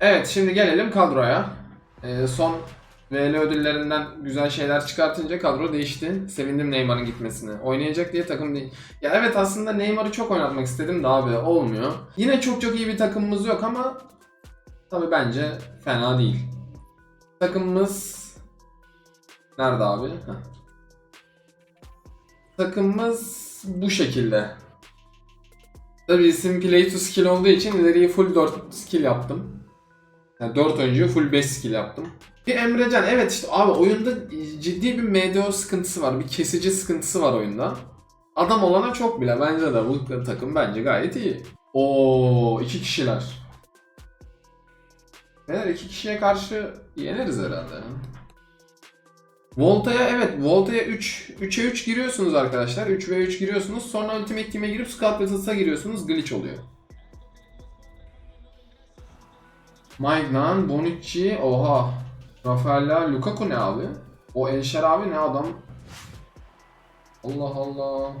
Evet şimdi gelelim kadroya. Ee, son VL ödüllerinden güzel şeyler çıkartınca kadro değişti. Sevindim Neymar'ın gitmesine. Oynayacak diye takım değil. Ya evet aslında Neymar'ı çok oynatmak istedim de abi olmuyor. Yine çok çok iyi bir takımımız yok ama tabi bence fena değil. Takımımız nerede abi? Heh. Takımımız bu şekilde. Tabi isim play to skill olduğu için ileriye full 4 skill yaptım. Yani 4 oyuncuyu full 5 skill yaptım. Bir Emrecan evet işte abi oyunda ciddi bir MDO sıkıntısı var. Bir kesici sıkıntısı var oyunda. Adam olana çok bile bence de bu takım bence gayet iyi. Oo iki kişiler. Beyler iki kişiye karşı yeneriz herhalde. Volta'ya evet Volta'ya 3 3'e 3 giriyorsunuz arkadaşlar. 3 ve 3 giriyorsunuz. Sonra Ultimate Team'e girip Scout Battles'a giriyorsunuz. Glitch oluyor. Maignan, Bonucci, oha. Rafaela, Lukaku ne abi? O Elşer abi ne adam? Allah Allah.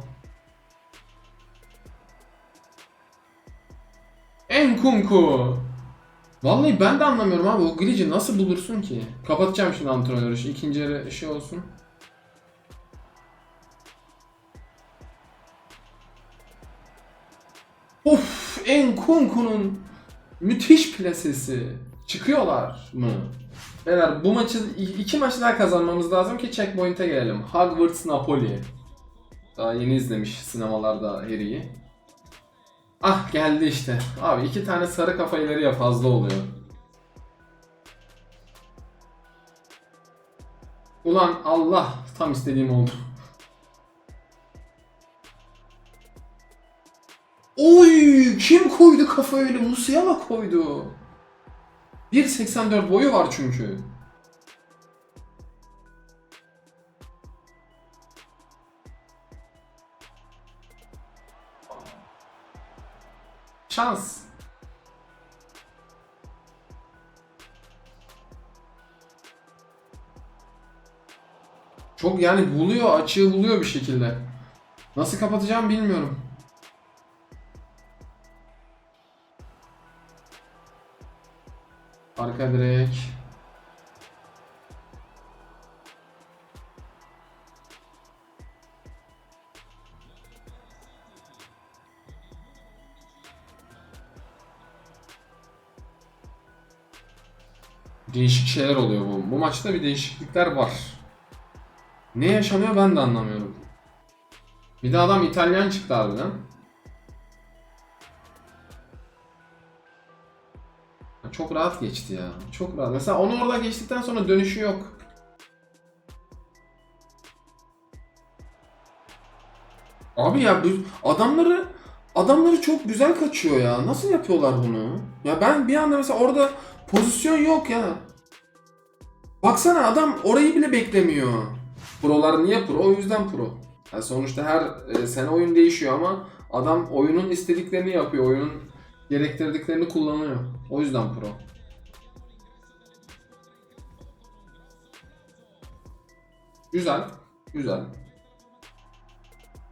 Enkunku. Vallahi ben de anlamıyorum abi o glitch'i nasıl bulursun ki? Kapatacağım şimdi antrenörü şu ikinci yarı şey olsun. Of Enkunku'nun müthiş plasesi. Çıkıyorlar mı? Beyler bu maçı iki maç daha kazanmamız lazım ki checkpoint'e gelelim. Hogwarts Napoli. Daha yeni izlemiş sinemalarda Harry'i. Ah geldi işte. Abi iki tane sarı kafa ileriye fazla oluyor. Ulan Allah tam istediğim oldu. Kim koydu kafa öyle Musiala koydu. 1.84 boyu var çünkü. Şans. Çok yani buluyor, açığı buluyor bir şekilde. Nasıl kapatacağım bilmiyorum. Arka direk. Değişik şeyler oluyor bu. Bu maçta bir değişiklikler var. Ne yaşanıyor ben de anlamıyorum. Bir de adam İtalyan çıktı harbiden. Çok rahat geçti ya. Çok rahat. Mesela onu orada geçtikten sonra dönüşü yok. Abi ya adamları adamları çok güzel kaçıyor ya. Nasıl yapıyorlar bunu? Ya ben bir anda mesela orada pozisyon yok ya. Baksana adam orayı bile beklemiyor. Prolar niye pro? O yüzden pro. Yani sonuçta her e, sene oyun değişiyor ama adam oyunun istediklerini yapıyor. Oyunun gerektirdiklerini kullanıyor. O yüzden pro. Güzel. Güzel.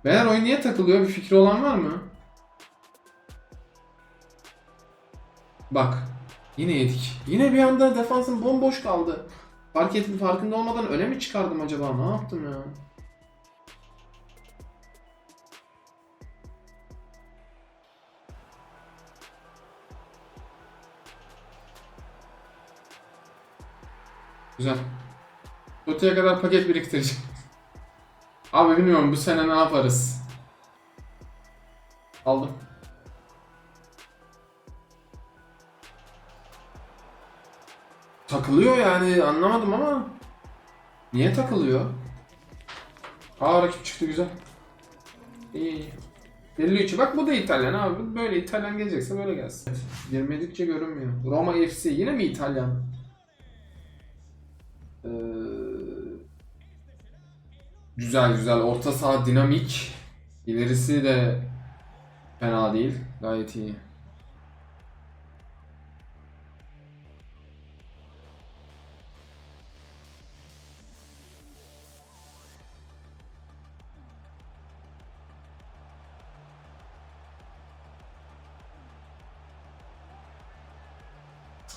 Beyler oyun niye takılıyor? Bir fikri olan var mı? Bak. Yine yedik. Yine bir anda defansın bomboş kaldı. Fark ettim farkında olmadan öne mi çıkardım acaba? Ne yaptım ya? Güzel. Kutuya kadar paket biriktireceğim. Abi bilmiyorum bu sene ne yaparız. Aldım. Takılıyor yani anlamadım ama. Niye takılıyor? Aa rakip çıktı güzel. İyi iyi. 53 bak bu da İtalyan abi. Böyle İtalyan gelecekse böyle gelsin. Girmedikçe görünmüyor. Roma FC yine mi İtalyan? Ee, güzel güzel. Orta saha dinamik. İlerisi de fena değil. Gayet iyi.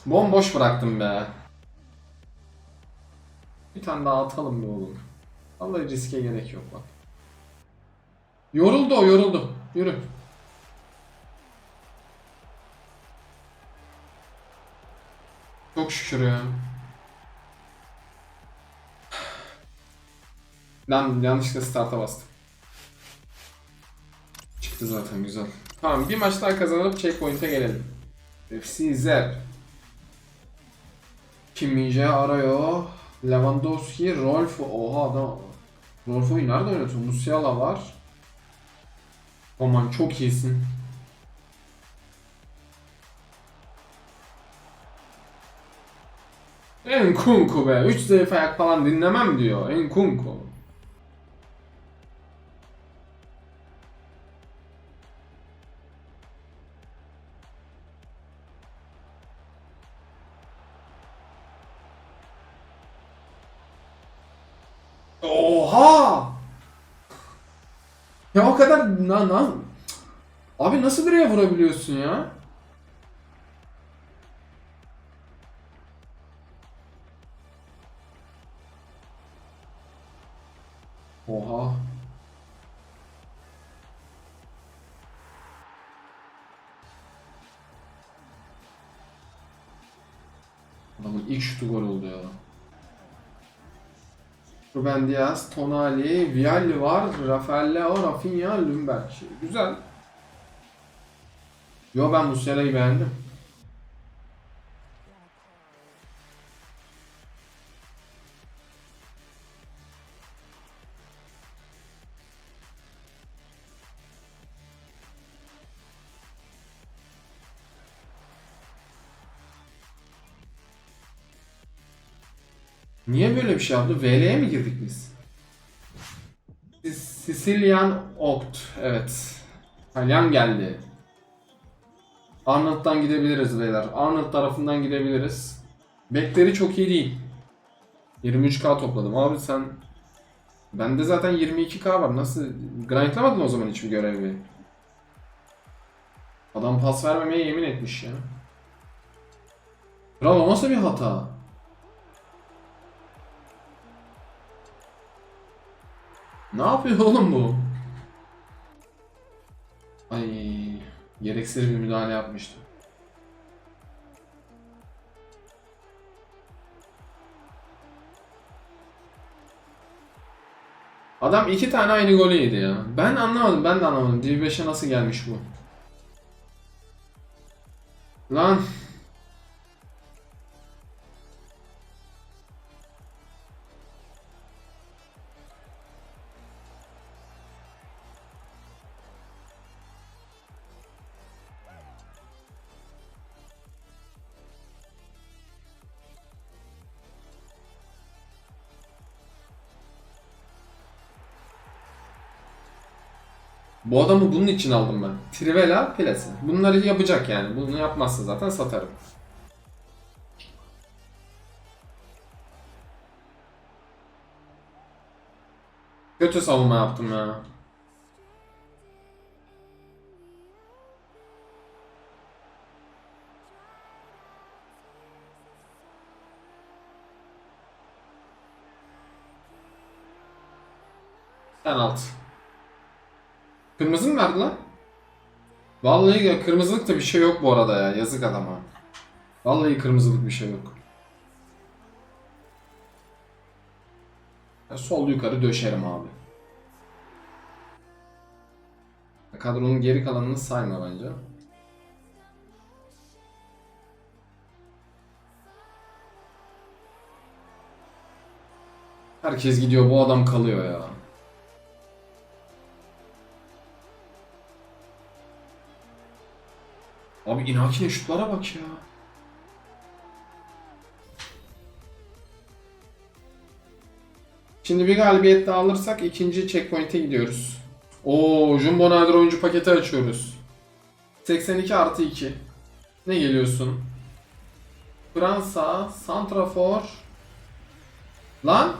Bomboş bıraktım be. Bir tane daha atalım be oğlum. Vallahi riske gerek yok bak. Yoruldu o yoruldu. Yürü. Çok şükür ya. Lan yanlışlıkla start'a bastım. Çıktı zaten güzel. Tamam bir maç daha kazanıp checkpoint'e gelelim. FC Zep. Kim Min-jae arıyor. Lewandowski, Rolf. Oha adam. Rolf'u nerede oynatıyor? Musiala var. Aman çok iyisin. Enkunku be. 3 zayıf ayak falan dinlemem diyor. Enkunku. Oha! Ya o kadar na, na... Abi nasıl direğe vurabiliyorsun ya? Oha. Adamın ilk şutu gol oldu ya. Ruben Diaz, Tonali, Vialli var, Rafael Leao, Rafinha, Lundberg. Güzel. Yo ben Musiala'yı beğendim. Niye böyle bir şey yaptı? VL'ye mi girdik biz? Sicilian Oct. Evet. İtalyan geldi. Arnold'dan gidebiliriz beyler. Arnold tarafından gidebiliriz. Bekleri çok iyi değil. 23k topladım. Abi sen... Bende zaten 22k var. Nasıl... Grindlamadın o zaman hiçbir görevi. Adam pas vermemeye yemin etmiş ya. Kral o nasıl bir hata? Ne yapıyor oğlum bu? Ay, gereksiz bir müdahale yapmıştı. Adam iki tane aynı golü yedi ya. Ben anlamadım, ben de anlamadım. Div5'e nasıl gelmiş bu? Lan. Bu adamı bunun için aldım ben. Trivela Plesi. Bunları yapacak yani. Bunu yapmazsa zaten satarım. Kötü savunma yaptım ya. Penaltı. Kırmızı mı verdi lan? Vallahi ya kırmızılık da bir şey yok bu arada ya. Yazık adama. Vallahi kırmızılık bir şey yok. Ya sol yukarı döşerim abi. Kadronun geri kalanını sayma bence. Herkes gidiyor bu adam kalıyor ya. Abi Inaki'nin şutlara bak ya. Şimdi bir galibiyet daha alırsak ikinci checkpoint'e gidiyoruz. Oo, Jumbo Nadir oyuncu paketi açıyoruz. 82 artı 2. Ne geliyorsun? Fransa, Santrafor. Lan!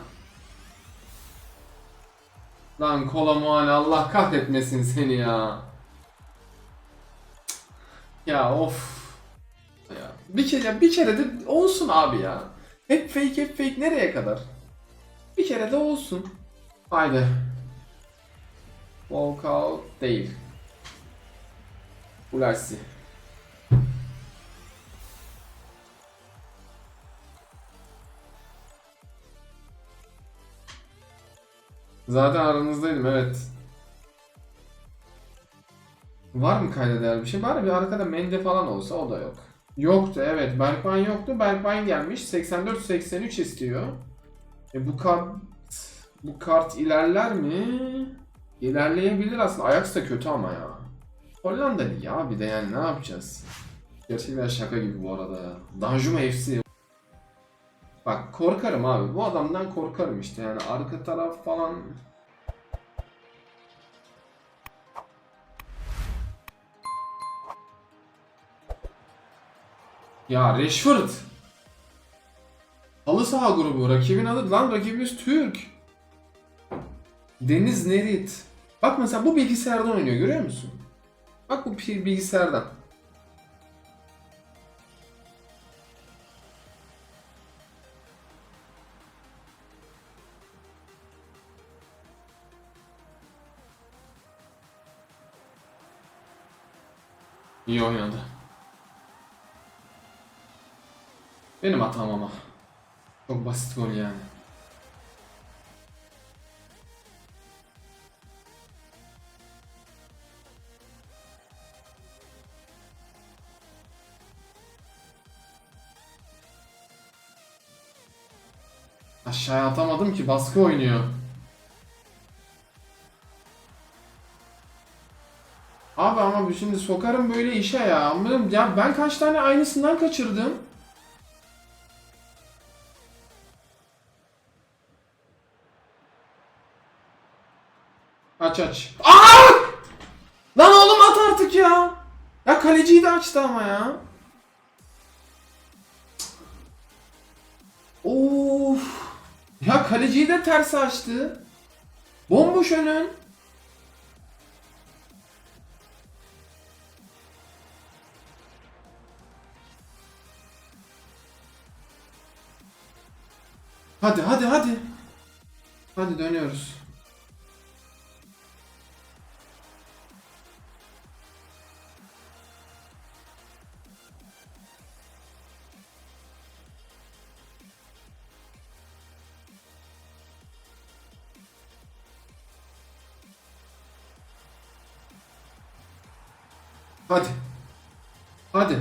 Lan Kolomuani Allah kahretmesin seni ya. Ya of. Ya Bir kere bir kere de olsun abi ya. Hep fake hep fake nereye kadar? Bir kere de olsun. Haydi. Walkout değil. Ulaşsi. Zaten aranızdaydım evet. Var mı kayda değer bir şey? Bari bir arkada mende falan olsa o da yok. Yoktu evet. Berkman yoktu. Berkman gelmiş. 84-83 istiyor. E bu kart bu kart ilerler mi? İlerleyebilir aslında. Ajax da kötü ama ya. Hollanda ya bir de yani ne yapacağız? Gerçekten şaka gibi bu arada. Danjuma FC. Bak korkarım abi. Bu adamdan korkarım işte yani arka taraf falan. Ya Rashford. Halı saha grubu. Rakibin adı lan rakibimiz Türk. Deniz Nerit. Bak mesela bu bilgisayardan oynuyor görüyor musun? Bak bu bilgisayardan. İyi oynadı. Benim hatam ama. Çok basit gol yani. Aşağıya atamadım ki baskı oynuyor. Abi ama şimdi sokarım böyle işe ya. Ya ben kaç tane aynısından kaçırdım. Aç aç. Aa! Lan oğlum at artık ya. Ya kaleciyi de açtı ama ya. Of. Ya kaleciyi de ters açtı. Bomboş önün. Hadi hadi hadi. Hadi dönüyoruz. Hadi. Hadi.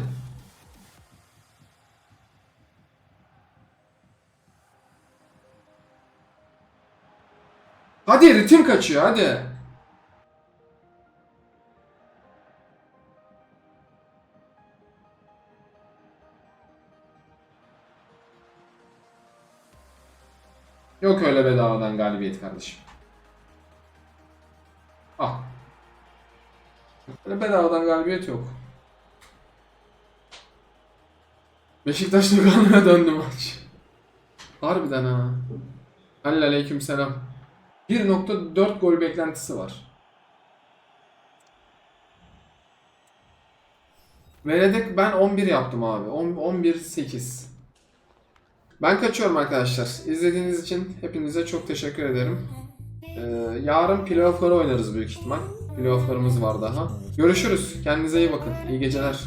Hadi ritim kaçıyor hadi. Yok öyle bedavadan galibiyet kardeşim. Öyle bedavadan galibiyet yok. Beşiktaş Lugano'ya döndü maç. Harbiden ha. Halil aleyküm selam. 1.4 gol beklentisi var. Veredek ben 11 yaptım abi. 11-8. Ben kaçıyorum arkadaşlar. İzlediğiniz için hepinize çok teşekkür ederim. Ee, yarın playoff'ları oynarız büyük ihtimal. Playoff'larımız var daha. Görüşürüz. Kendinize iyi bakın. İyi geceler.